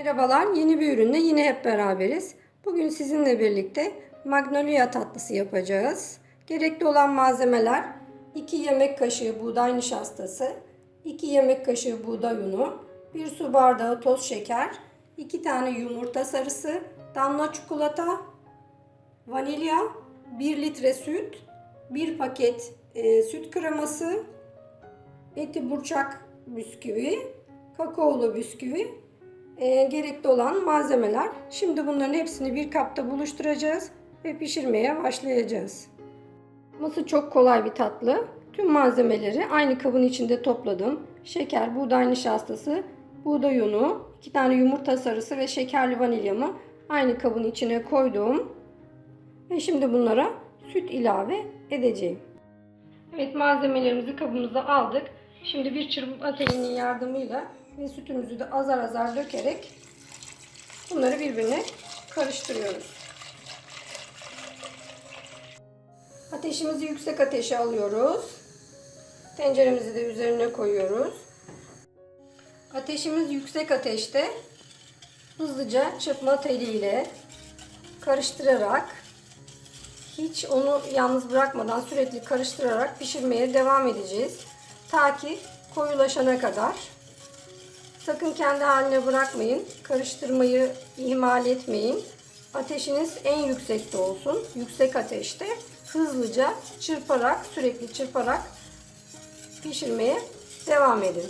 Merhabalar, yeni bir ürünle yine hep beraberiz. Bugün sizinle birlikte magnolia tatlısı yapacağız. Gerekli olan malzemeler 2 yemek kaşığı buğday nişastası, 2 yemek kaşığı buğday unu, 1 su bardağı toz şeker, 2 tane yumurta sarısı, damla çikolata, vanilya, 1 litre süt, 1 paket e, süt kreması, eti burçak bisküvi, kakaolu bisküvi, e, gerekli olan malzemeler. Şimdi bunların hepsini bir kapta buluşturacağız ve pişirmeye başlayacağız. Yapması çok kolay bir tatlı. Tüm malzemeleri aynı kabın içinde topladım. Şeker, buğday nişastası, buğday unu, iki tane yumurta sarısı ve şekerli vanilyamı aynı kabın içine koydum. Ve şimdi bunlara süt ilave edeceğim. Evet malzemelerimizi kabımıza aldık. Şimdi bir çırpma telinin yardımıyla ve sütümüzü de azar azar dökerek bunları birbirine karıştırıyoruz. Ateşimizi yüksek ateşe alıyoruz. Tenceremizi de üzerine koyuyoruz. Ateşimiz yüksek ateşte hızlıca çırpma teliyle karıştırarak hiç onu yalnız bırakmadan sürekli karıştırarak pişirmeye devam edeceğiz. Ta ki koyulaşana kadar. Sakın kendi haline bırakmayın. Karıştırmayı ihmal etmeyin. Ateşiniz en yüksekte olsun. Yüksek ateşte hızlıca çırparak, sürekli çırparak pişirmeye devam edin.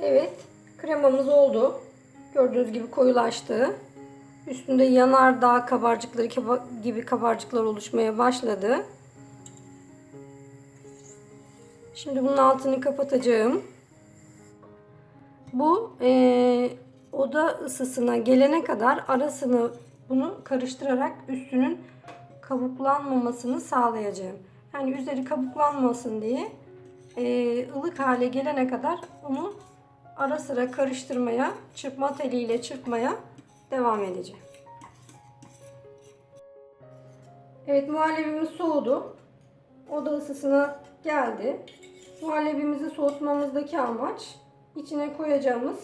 Evet, kremamız oldu. Gördüğünüz gibi koyulaştı. Üstünde yanardağ kabarcıkları gibi kabarcıklar oluşmaya başladı. Şimdi bunun altını kapatacağım. Bu e, oda ısısına gelene kadar arasını bunu karıştırarak üstünün kabuklanmamasını sağlayacağım. Yani üzeri kabuklanmasın diye e, ılık hale gelene kadar onu ara sıra karıştırmaya, çırpma teliyle çırpmaya devam edeceğim. Evet muhallebimiz soğudu. Oda ısısına geldi. Muhallebimizi soğutmamızdaki amaç içine koyacağımız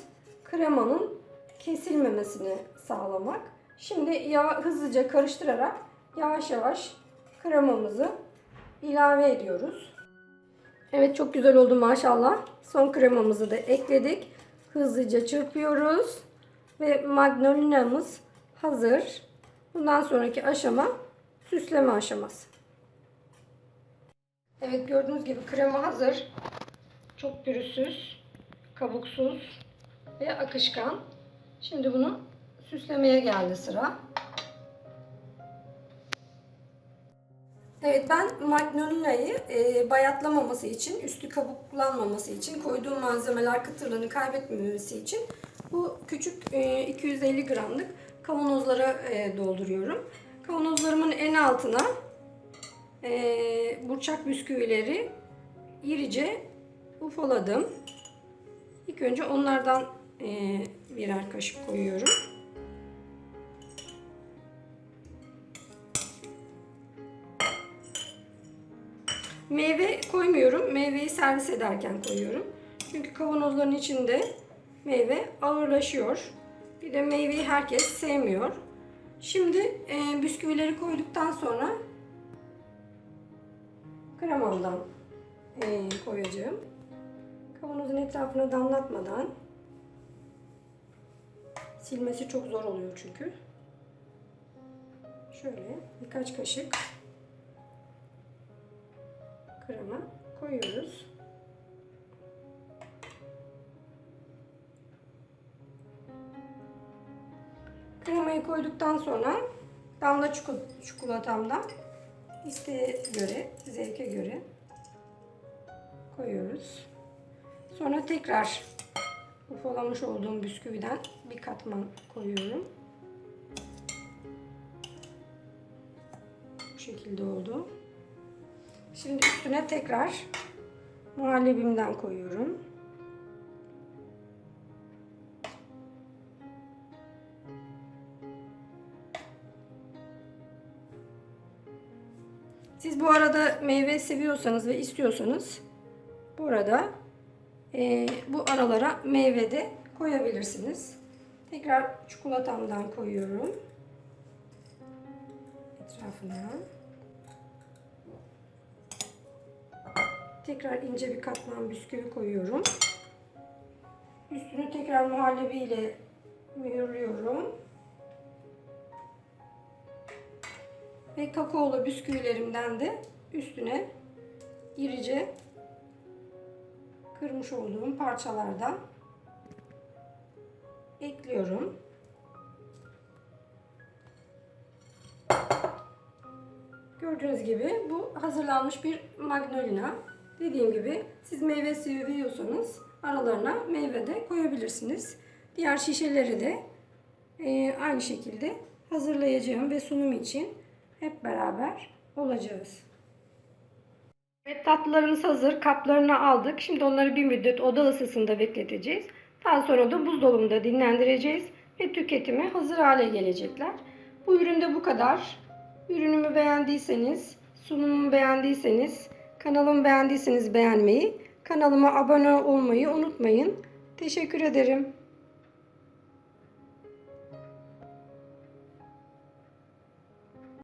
kremanın kesilmemesini sağlamak. Şimdi yava, hızlıca karıştırarak yavaş yavaş kremamızı ilave ediyoruz. Evet çok güzel oldu maşallah. Son kremamızı da ekledik. Hızlıca çırpıyoruz. Ve magnolia'mız hazır. Bundan sonraki aşama süsleme aşaması. Evet gördüğünüz gibi krema hazır. Çok pürüzsüz, kabuksuz ve akışkan. Şimdi bunu süslemeye geldi sıra. Evet ben magnolia'yı e, bayatlamaması için, üstü kabuklanmaması için, koyduğum malzemeler kıtırlığını kaybetmemesi için bu küçük e, 250 gramlık kavanozlara e, dolduruyorum. Kavanozlarımın en altına e, burçak bisküvileri irice ufaladım. İlk önce onlardan e, birer kaşık koyuyorum. Meyve koymuyorum. Meyveyi servis ederken koyuyorum. Çünkü kavanozların içinde meyve ağırlaşıyor. Bir de meyveyi herkes sevmiyor. Şimdi e, bisküvileri koyduktan sonra kremamdan e, koyacağım. Kavanozun etrafına damlatmadan silmesi çok zor oluyor çünkü. Şöyle birkaç kaşık krema koyuyoruz. Kremayı koyduktan sonra damla çikolatamdan isteğe göre, zevke göre koyuyoruz. Sonra tekrar ufalamış olduğum bisküviden bir katman koyuyorum. Bu şekilde oldu. Şimdi üstüne tekrar muhallebimden koyuyorum. Siz bu arada meyve seviyorsanız ve istiyorsanız burada e, bu aralara meyve de koyabilirsiniz. Tekrar çikolatamdan koyuyorum. Etrafına. Tekrar ince bir katman bisküvi koyuyorum. Üstünü tekrar muhallebi ile mühürlüyorum. Ve kakaolu bisküvilerimden de üstüne irice kırmış olduğum parçalardan ekliyorum. Gördüğünüz gibi bu hazırlanmış bir magnolina. Dediğim gibi siz meyve seviyorsanız aralarına meyve de koyabilirsiniz. Diğer şişeleri de e, aynı şekilde hazırlayacağım ve sunum için hep beraber olacağız. Evet tatlılarımız hazır. Kaplarını aldık. Şimdi onları bir müddet oda ısısında bekleteceğiz. Daha sonra da buzdolabında dinlendireceğiz ve tüketime hazır hale gelecekler. Bu üründe bu kadar. Ürünümü beğendiyseniz, sunumumu beğendiyseniz, kanalımı beğendiyseniz beğenmeyi, kanalıma abone olmayı unutmayın. Teşekkür ederim.